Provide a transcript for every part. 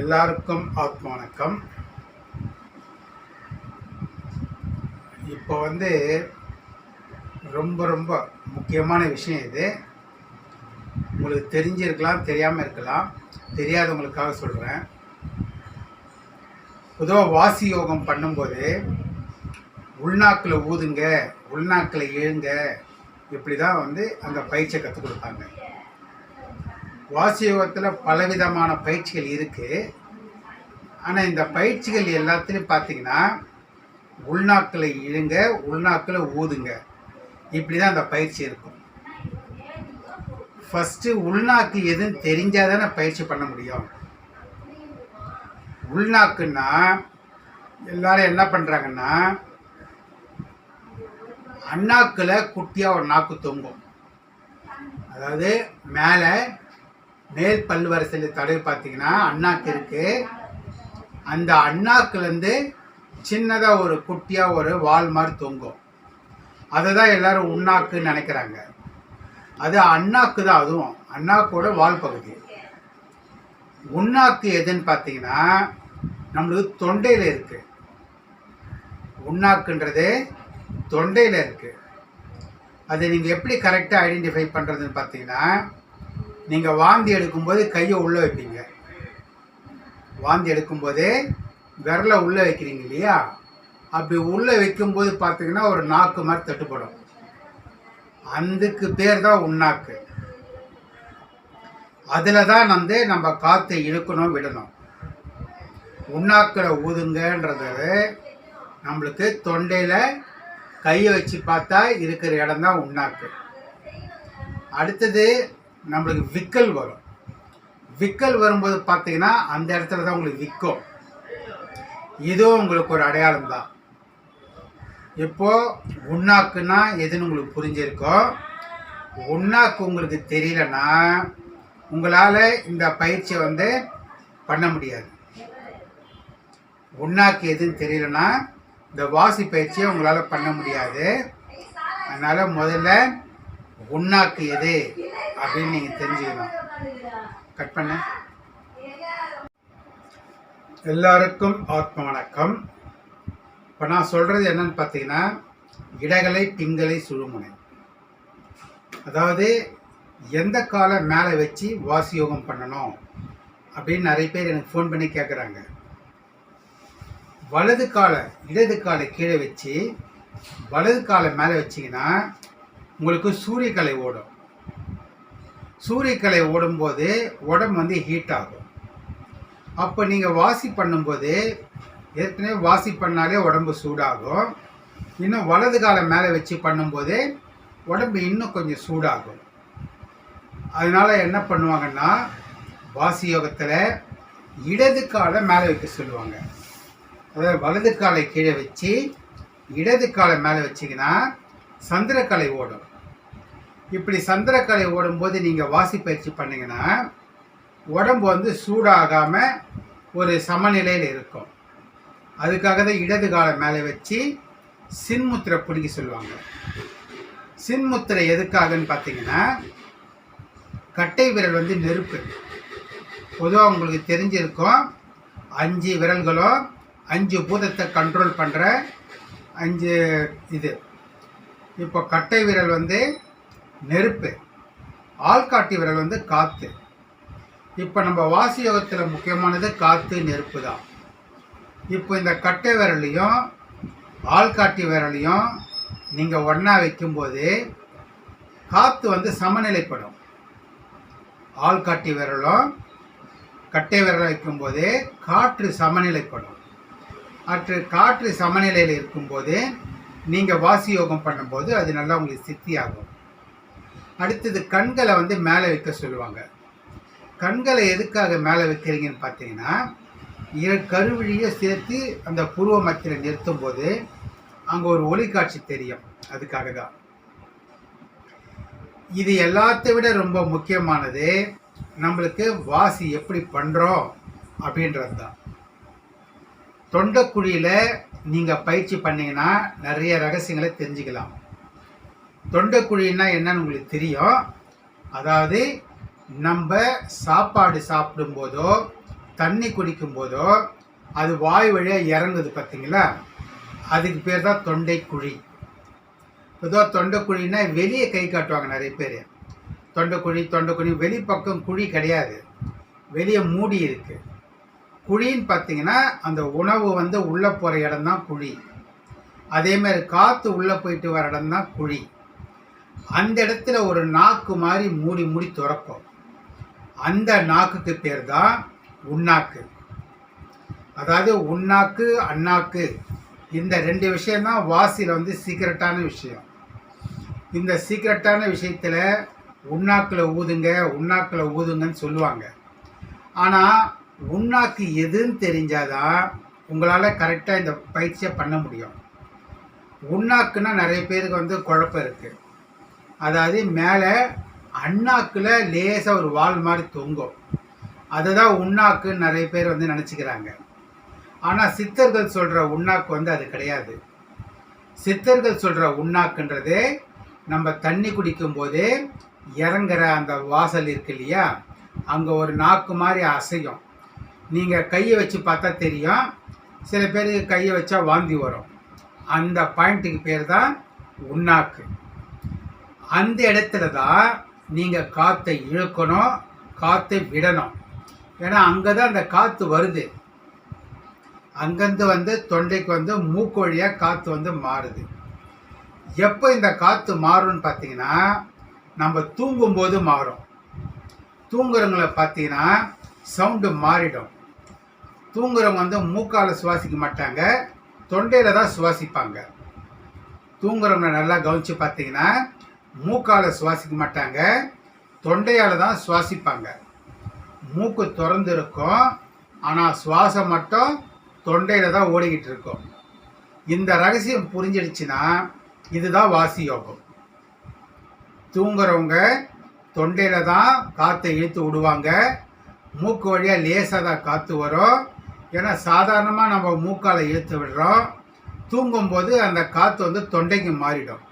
எல்லாருக்கும் ஆத்ம வணக்கம் இப்போ வந்து ரொம்ப ரொம்ப முக்கியமான விஷயம் இது. உங்களுக்கு தெரிஞ்சிருக்கலாம் தெரியாமல் இருக்கலாம். தெரியாதவங்களுக்காக சொல்கிறேன் பொதுவாக வாசி யோகம் பண்ணும்போது உள்நாக்கில் ஊதுங்க உள்நாக்கில் எழுங்க இப்படி தான் வந்து அந்த பயிற்சியை கற்றுக் கொடுப்பாங்க. வாசி யோகத்தில் பலவிதமான பயிற்சிகள் இருக்குது ஆனால் இந்த பயிற்சிகள் எல்லாத்துலேயும் பார்த்தீங்கன்னா உள்நாக்கில் இழுங்க உள்நாக்கில் ஊதுங்க. இப்படி தான் அந்த பயிற்சி இருக்கும். ஃபஸ்ட்டு உள்நாக்கு எதுன்னு தெரிஞ்சால் தானே பயிற்சி பண்ண முடியும். உள்நாக்குன்னா எல்லாரும் என்ன பண்ணுறாங்கன்னா அண்ணாக்கில் குட்டியாக ஒரு நாக்கு தொங்கும். அதாவது மேலே மேல் பல் தடவை பார்த்தீங்கன்னா அண்ணாக்கு இருக்கு. அந்த அண்ணாக்குலேருந்து சின்னதாக ஒரு குட்டியாக ஒரு வால் மாதிரி தொங்கும். அதை தான் எல்லாரும் உண்ணாக்குன்னு நினைக்கிறாங்க. அது அண்ணாக்கு தான் அதுவும். அண்ணாக்கோட வால் பகுதி. உண்ணாக்கு எதுன்னு பார்த்தீங்கன்னா நம்மளுக்கு தொண்டையில் இருக்குது உண்ணாக்குன்றது தொண்டையில் இருக்குது அதை நீங்கள் எப்படி கரெக்டாக ஐடென்டிஃபை பண்ணுறதுன்னு பார்த்தீங்கன்னா நீங்கள் வாந்தி எடுக்கும்போது கையை உள்ளே வைப்பீங்க. வாந்தி எடுக்கும்போது விரலை உள்ளே வைக்கிறீங்க இல்லையா? அப்படி உள்ளே வைக்கும்போது பார்த்தீங்கன்னா ஒரு நாக்கு மாதிரி தட்டுப்படும். அதுக்கு பேர் தான் உண்ணாக்கு அதில் தான் வந்து நம்ம காற்றை இழுக்கணும் விடணும். உண்ணாக்கில் ஊதுங்கன்றது நம்மளுக்கு தொண்டையில் கையை வச்சு பார்த்தா இருக்கிற இடம் தான் உண்ணாக்கு அடுத்தது நம்மளுக்கு விக்கல் வரும். விக்கல் வரும்போது பார்த்தீங்கன்னா அந்த இடத்துல தான் உங்களுக்கு விற்கும். இதுவும் உங்களுக்கு ஒரு அடையாளம் தான். இப்போது உண்ணாக்குன்னா எதுன்னு உங்களுக்கு புரிஞ்சிருக்கோம் உண்ணாக்கு உங்களுக்கு தெரியலன்னா உங்களால் இந்த பயிற்சியை வந்து பண்ண முடியாது. உண்ணாக்கு எதுன்னு தெரியலன்னா இந்த வாசி பயிற்சியை உங்களால் பண்ண முடியாது. அதனால் முதல்ல உண்ணாக்கு எது? அப்படின்னு நீங்கள் தெரிஞ்சுக்கணும். கட் பண்ண. எல்லாருக்கும் ஆத்ம வணக்கம். இப்போ நான் சொல்கிறது என்னன்னு பார்த்தீங்கன்னா இடகலை பிங்கலை சுழுமுனை. அதாவது எந்த காலை மேலே வச்சு வாசி யோகம் பண்ணணும் அப்படின்னு நிறைய பேர் எனக்கு ஃபோன் பண்ணி கேட்குறாங்க வலது காலை இடது காலை கீழே வச்சு வலது காலை மேலே வச்சிங்கன்னா உங்களுக்கு சூரியக்கலை ஓடும். சூரியக்கலை ஓடும்போது உடம்பு வந்து ஹீட் ஆகும். அப்போ நீங்கள் வாசி பண்ணும்போது ஏற்கனவே வாசி பண்ணாலே உடம்பு சூடாகும். இன்னும் வலது காலை மேலே வச்சு பண்ணும்போது உடம்பு இன்னும் கொஞ்சம் சூடாகும். அதனால் என்ன பண்ணுவாங்கன்னா வாசி யோகத்தில் இடது காலை மேலே வைக்க சொல்லுவாங்க. அதாவது வலது காலை கீழே வச்சு இடது காலை மேலே வச்சிங்கன்னா சந்திரக்கலை ஓடும். இப்படி சந்திரக்கலை ஓடும்போது நீங்கள் வாசி பயிற்சி பண்ணிங்கன்னா உடம்பு வந்து சூடாகாமல் ஒரு சமநிலையில் இருக்கும். அதுக்காக தான் இடது காலை மேலே வச்சு சின்முத்திரை பிடிக்க சொல்லுவாங்க. சின்முத்திரை எதுக்காகன்னு பார்த்தீங்கன்னா கட்டை விரல் வந்து நெருப்பு. பொதுவாக உங்களுக்கு தெரிஞ்சிருக்கும் அஞ்சு விரல்களும் அஞ்சு பூதத்தை கண்ட்ரோல் பண்ணுற அஞ்சு இது. இப்போ கட்டை விரல் வந்து நெருப்பு. ஆள்காட்டி விரல் வந்து காற்று இப்போ நம்ம வாசி யோகத்தில் முக்கியமானது காற்று நெருப்பு தான். இப்போ இந்த கட்டை விரலையும் ஆள்காட்டி விரலையும் நீங்கள் ஒன்றா வைக்கும்போது காற்று வந்து சமநிலைப்படும். ஆள்காட்டி விரலும் கட்டை விரலும் வைக்கும்போது காற்று சமநிலைப்படும். அற்று காற்று சமநிலையில் இருக்கும்போது நீங்கள் வாசி யோகம் பண்ணும்போது அது நல்லா உங்களுக்கு சித்தியாகும். அடுத்தது கண்களை வந்து மேலே வைக்க சொல்லுவாங்க. கண்களை எதுக்காக மேலே வைக்கிறீங்கன்னு பார்த்தீங்கன்னா இரு கருவிழியை சேர்த்து அந்த புருவ மத்தியில் நிறுத்தும் போது அங்கே ஒரு ஒளிக்காட்சி தெரியும். அதுக்காக தான் இது எல்லாத்தை விட ரொம்ப முக்கியமானது நம்மளுக்கு வாசி எப்படி பண்ணுறோம் அப்படின்றது தான் தொண்டைக்குழியில் நீங்கள் பயிற்சி பண்ணிங்கன்னா நிறைய ரகசியங்களை தெரிஞ்சுக்கலாம். தொண்டைக்குழின்னா என்னன்னு உங்களுக்கு தெரியும். அதாவது நம்ம சாப்பாடு சாப்பிடும்போதோ தண்ணி குடிக்கும் போதோ அது வாய் வழியாக இறங்குது பார்த்தீங்களா அதுக்கு பேர் தான் தொண்டைக்குழி. பொதுவாக தொண்டை வெளியே கை காட்டுவாங்க நிறைய பேர். தொண்டைக்குழி தொண்டைக்குழி வெளிப்பக்கம் குழி கிடையாது. வெளியே மூடி இருக்குது குழின்னு பார்த்தீங்கன்னா அந்த உணவு வந்து உள்ளே போகிற இடம் தான் குழி அதேமாதிரி காற்று உள்ளே போயிட்டு வர இடம் தான் குழி. அந்த இடத்துல ஒரு நாக்கு மாதிரி மூடி மூடி திறக்கும் அந்த நாக்குக்கு பேர் தான் உண்ணாக்கு அதாவது உண்ணாக்கு அண்ணாக்கு. இந்த ரெண்டு விஷயந்தான் வாசியில் வந்து சீக்கிரட்டான விஷயம். இந்த சீக்கிரட்டான விஷயத்தில் உண்ணாக்கில் ஊதுங்க உண்ணாக்கில் ஊதுங்கன்னு சொல்லுவாங்க. ஆனால் உண்ணாக்கு எதுன்னு தெரிஞ்சாதான் உங்களால் கரெக்டாக இந்த பயிற்சியை பண்ண முடியும். உண்ணாக்குன்னா நிறைய பேருக்கு வந்து குழப்பம் இருக்குது அதாவது மேலே அண்ணாக்கில் லேசாக ஒரு வால் மாதிரி தொங்கும். அதுதான் உண்ணாக்குன்னு நிறைய பேர் வந்து நினச்சிக்கிறாங்க. ஆனால் சித்தர்கள் சொல்கிற உண்ணாக்கு வந்து அது கிடையாது. சித்தர்கள் சொல்கிற உண்ணாக்குன்றது நம்ம தண்ணி குடிக்கும்போது இறங்குற அந்த வாசல் இருக்கு இல்லையா? அங்கே ஒரு நாக்கு மாதிரி அசையும். நீங்கள் கையை வச்சு பார்த்தா தெரியும். சில பேருக்கு கையை வச்சா வாந்தி வரும். அந்த பாயிண்ட்டுக்கு பேர் தான் உண்ணாக்கு. அந்த இடத்துல தான் நீங்கள் காற்றை இழுக்கணும் காற்றை விடணும். ஏன்னா அங்கே தான் அந்த காற்று வருது. அங்கேருந்து வந்து தொண்டைக்கு வந்து மூக்கு வழியாக காற்று வந்து மாறுது. எப்போ இந்த காற்று மாறும்னு பார்த்தீங்கன்னா நம்ம தூங்கும்போது மாறும். தூங்குறவங்கள பார்த்தீங்கன்னா சவுண்டு மாறிடும். தூங்குறவங்க வந்து மூக்கால் சுவாசிக்க மாட்டாங்க தொண்டையில் தான் சுவாசிப்பாங்க. தூங்குறவங்க நல்லா கவனித்து பார்த்தீங்கன்னா மூக்கால் சுவாசிக்க மாட்டாங்க. தொண்டையால் தான் சுவாசிப்பாங்க. மூக்கு திறந்து இருக்கும் ஆனால் சுவாசம் மட்டும் தொண்டையில் தான் ஓடிக்கிட்டு இருக்கும். இந்த ரகசியம் புரிஞ்சிடுச்சுன்னா இதுதான் வாசி யோகம். தூங்குறவங்க தொண்டையில் தான் காற்றை இழுத்து விடுவாங்க. மூக்கு வழியாக லேசாக தான் காற்று வரும். ஏன்னா சாதாரணமாக நம்ம மூக்கால் இழுத்து விடுறோம். தூங்கும்போது அந்த காற்று வந்து தொண்டைக்கு மாறிடும்.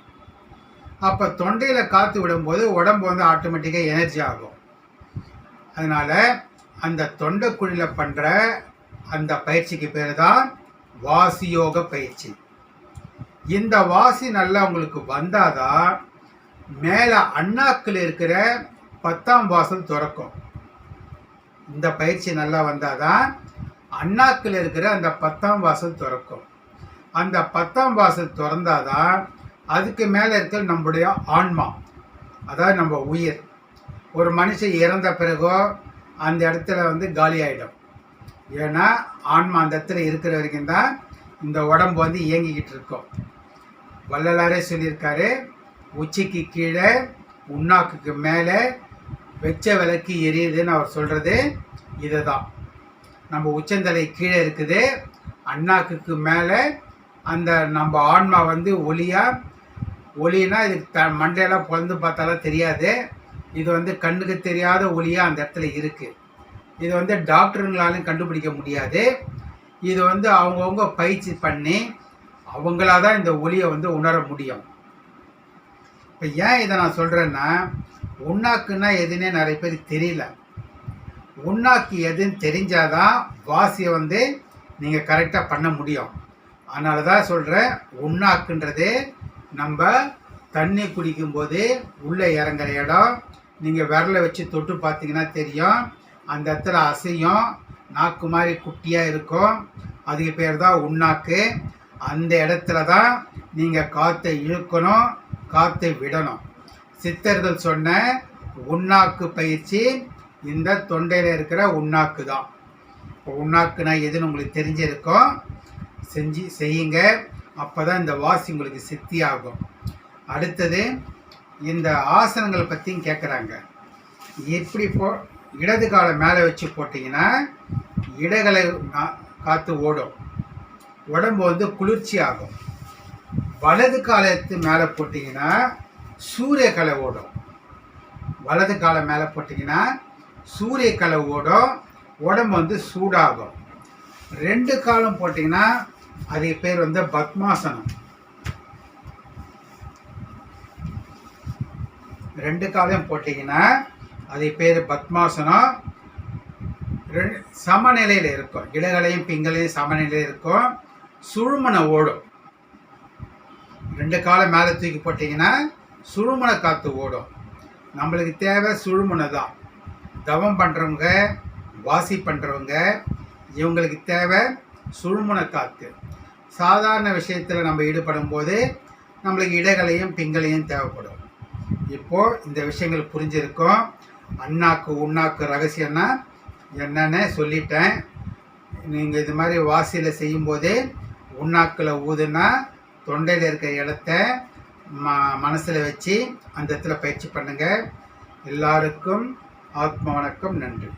அப்போ தொண்டையில் காற்று விடும்போது உடம்பு வந்து ஆட்டோமேட்டிக்காக எனர்ஜி ஆகும். அதனால் அந்த தொண்டைக்குழியில் பண்ணுற அந்த பயிற்சிக்கு பேர் தான் வாசியோக பயிற்சி. இந்த வாசி நல்லா உங்களுக்கு வந்தாதான் மேலே அண்ணாக்கில் இருக்கிற பத்தாம் வாசல் திறக்கும். இந்த பயிற்சி நல்லா வந்தாதான் அண்ணாக்கில் இருக்கிற அந்த பத்தாம் வாசல் திறக்கும். அந்த பத்தாம் வாசல் திறந்தாதான் அதுக்கு மேலே இருக்கிற நம்முடைய ஆன்மா. அதாவது நம்ம உயிர். ஒரு மனுஷன் இறந்த பிறகோ அந்த இடத்துல வந்து காலி ஆகிடும் ஏன்னா ஆன்மா அந்த இடத்துல இருக்கிற வரைக்கும் தான் இந்த உடம்பு வந்து இயங்கிக்கிட்டு இருக்கும். வள்ளலாரே சொல்லியிருக்காரு உச்சிக்கு கீழே உண்ணாக்குக்கு மேலே வெச்ச விளக்கு எரியுதுன்னு அவர் சொல்கிறது இதை தான் நம்ம உச்சந்தலை கீழே இருக்குது அண்ணாக்குக்கு மேலே அந்த நம்ம ஆன்மா வந்து ஒளியாக ஒளினா இதுக்கு த மண்டையெல்லாம் பிறந்து பார்த்தாலும் தெரியாது. இது வந்து கண்ணுக்கு தெரியாத ஒளியாக அந்த இடத்துல இருக்குது இது வந்து டாக்டருங்களாலும் கண்டுபிடிக்க முடியாது. இது வந்து அவங்கவுங்க பயிற்சி பண்ணி அவங்களா தான் இந்த ஒளியை வந்து உணர முடியும். இப்போ ஏன் இதை நான் சொல்கிறேன்னா உண்ணாக்குன்னா எதுன்னே நிறைய பேருக்கு தெரியல. உண்ணாக்கு எதுன்னு தெரிஞ்சாதான் வாசியை வந்து நீங்கள் கரெக்டாக பண்ண முடியும். அதனால தான் சொல்கிறேன் உண்ணாக்குன்றது நம்ம தண்ணி குடிக்கும்போது உள்ளே இறங்குற இடம் நீங்கள் விரலை வச்சு தொட்டு பார்த்தீங்கன்னா தெரியும். அந்த இடத்துல அசையும். நாக்கு மாதிரி குட்டியாக இருக்கும். அதுக்கு பேர் தான் உண்ணாக்கு. அந்த இடத்துல தான் நீங்கள் காற்றை இழுக்கணும் காற்றை விடணும். சித்தர்கள் சொன்ன உண்ணாக்கு பயிற்சி இந்த தொண்டையில் இருக்கிற உண்ணாக்கு தான். இப்போ உண்ணாக்குனா எதுன்னு உங்களுக்கு தெரிஞ்சிருக்கும். செஞ்சு செய்யுங்க. அப்போ தான் இந்த வாசி உங்களுக்கு சித்தியாகும். அடுத்தது இந்த ஆசனங்களை பற்றியும் கேட்குறாங்க எப்படி போ இடது காலை மேலே வச்சு போட்டிங்கன்னா இடகளை நா- காற்று ஓடும். உடம்பு வந்து குளிர்ச்சி ஆகும். வலது காலத்து மேலே போட்டிங்கன்னா சூரிய கலை ஓடும். வலது காலை மேலே போட்டிங்கன்னா சூரிய கலை ஓடும். உடம்பு வந்து சூடாகும். ரெண்டு காலம் போட்டிங்கன்னா அதுக்கு பேர் வந்து பத்மாசனம். ரெண்டு காலையும் போட்டிங்கன்னா அது பேர் பத்மாசனம். சமநிலையில் இருக்கும். இடகளையும் பிங்களையும் சமநிலையில் இருக்கும். சுழுமனை ஓடும். ரெண்டு காலம் மேலே தூக்கி போட்டிங்கன்னா சுழுமுனை காற்று ஓடும். நம்மளுக்கு தேவை சுழுமுனை தான். தவம் பண்ணுறவங்க வாசி பண்ணுறவங்க இவங்களுக்கு தேவை சுழுமுன காற்று சாதாரண விஷயத்தில் நம்ம ஈடுபடும் போது நம்மளுக்கு இடைகளையும் பிங்களையும் தேவைப்படும். இப்போது இந்த விஷயங்கள் புரிஞ்சிருக்கும். அண்ணாக்கு உண்ணாக்கு ரகசியம்னா என்னன்னு சொல்லிட்டேன். நீங்கள் இது மாதிரி வாசியில் செய்யும்போதே உண்ணாக்கில் ஊதுனா தொண்டையில் இருக்கிற இடத்த ம மனசில் வச்சு அந்த இடத்துல பயிற்சி பண்ணுங்கள் எல்லாருக்கும் ஆத்ம வணக்கம் நன்றி.